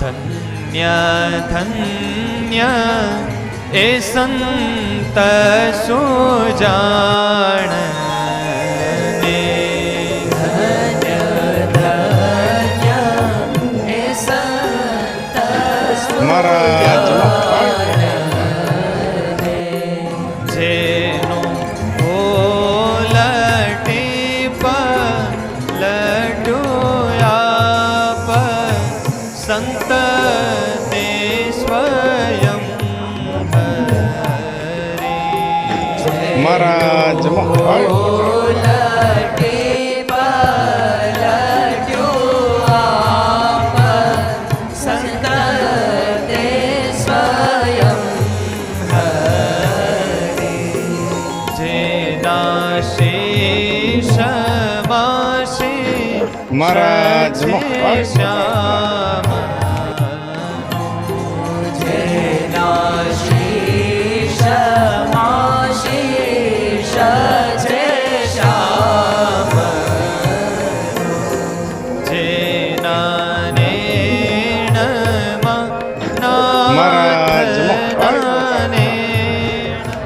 ધન્ય ધન્ય એ સંત સુજાણ જેનું સંત તે સ્વયં હરી મહારાજ મહારાજ. શ્યામ